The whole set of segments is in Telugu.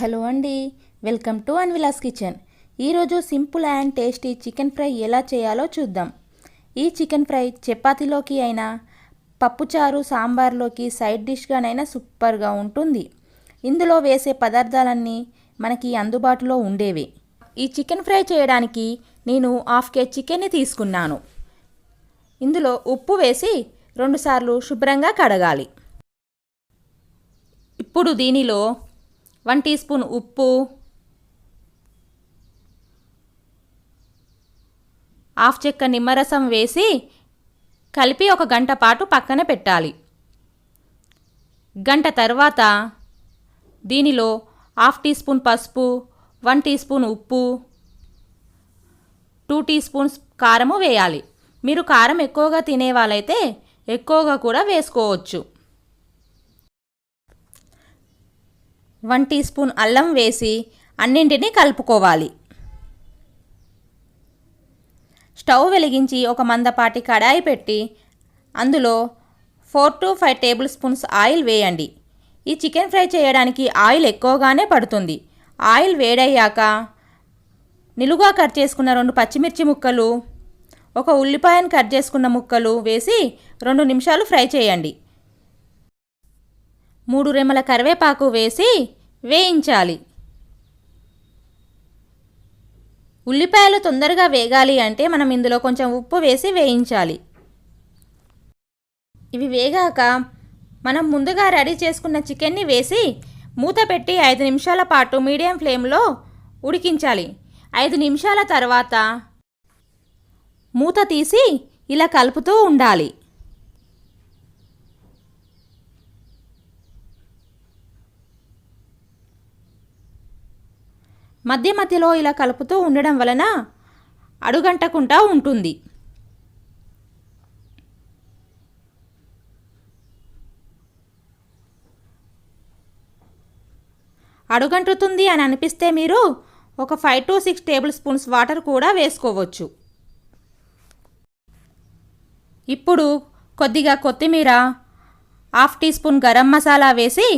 హలో అండి వెల్కమ్ టు అన్విలాస్ కిచెన్. ఈరోజు simple and tasty chicken fry ఎలా చేయాలో చూద్దాం. ఈ చికెన్ ఫ్రై చపాతీలోకి అయినా పప్పుచారు సాంబార్లోకి సైడ్ డిష్గానైనా సూపర్గా ఉంటుంది. ఇందులో వేసే పదార్థాలన్నీ మనకి అందుబాటులో ఉండేవి. ఈ చికెన్ ఫ్రై చేయడానికి నేను హాఫ్ కేజీ చికెన్ని తీసుకున్నాను. ఇందులో ఉప్పు వేసి రెండుసార్లు శుభ్రంగా కడగాలి. ఇప్పుడు దీనిలో వన్ టీ స్పూన్ ఉప్పు హాఫ్ చెక్క నిమ్మరసం వేసి కలిపి ఒక గంట పాటు పక్కన పెట్టాలి. గంట తర్వాత దీనిలో హాఫ్ టీ స్పూన్ పసుపు వన్ టీ స్పూన్ ఉప్పు టూ టీ స్పూన్స్ కారము వేయాలి. మీరు కారం ఎక్కువగా తినే వాళ్ళైతే ఎక్కువగా కూడా వేసుకోవచ్చు. వన్ టీ స్పూన్ అల్లం వేసి అన్నింటినీ కలుపుకోవాలి. స్టవ్ వెలిగించి ఒక మందపాటి కడాయి పెట్టి అందులో four to five tablespoons oil వేయండి. ఈ చికెన్ ఫ్రై చేయడానికి ఆయిల్ ఎక్కువగానే పడుతుంది. ఆయిల్ వేడయ్యాక నిలుగా కట్ చేసుకున్న రెండు పచ్చిమిర్చి ముక్కలు ఒక ఉల్లిపాయను కట్ చేసుకున్న ముక్కలు వేసి రెండు నిమిషాలు ఫ్రై చేయండి. మూడు రెమ్మల కరివేపాకు వేసి వేయించాలి. ఉల్లిపాయలు తొందరగా వేగాలి అంటే మనం ఇందులో కొంచెం ఉప్పు వేసి వేయించాలి. ఇవి వేగాక మనం ముందుగా రెడీ చేసుకున్న చికెన్ని వేసి మూత పెట్టి ఐదు నిమిషాల పాటు మీడియం ఫ్లేమ్లో ఉడికించాలి. ఐదు నిమిషాల తర్వాత మూత తీసి ఇలా కలుపుతూ ఉండాలి. మధ్య మధ్యలో ఇలా కలుపుతూ ఉండడం వలన అడుగంటకుండా ఉంటుంది. అడుగంటుతుంది అని అనిపిస్తే మీరు ఒక five to six tablespoons water కూడా వేసుకోవచ్చు. ఇప్పుడు కొద్దిగా కొత్తిమీర half teaspoon garam masala వేసి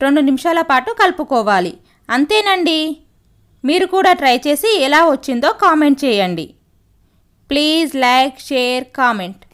రెండు నిమిషాల పాటు కలుపుకోవాలి. అంతేనండి. మీరు కూడా ట్రై చేసి ఎలా వచ్చిందో కామెంట్ చేయండి. Please like share comment.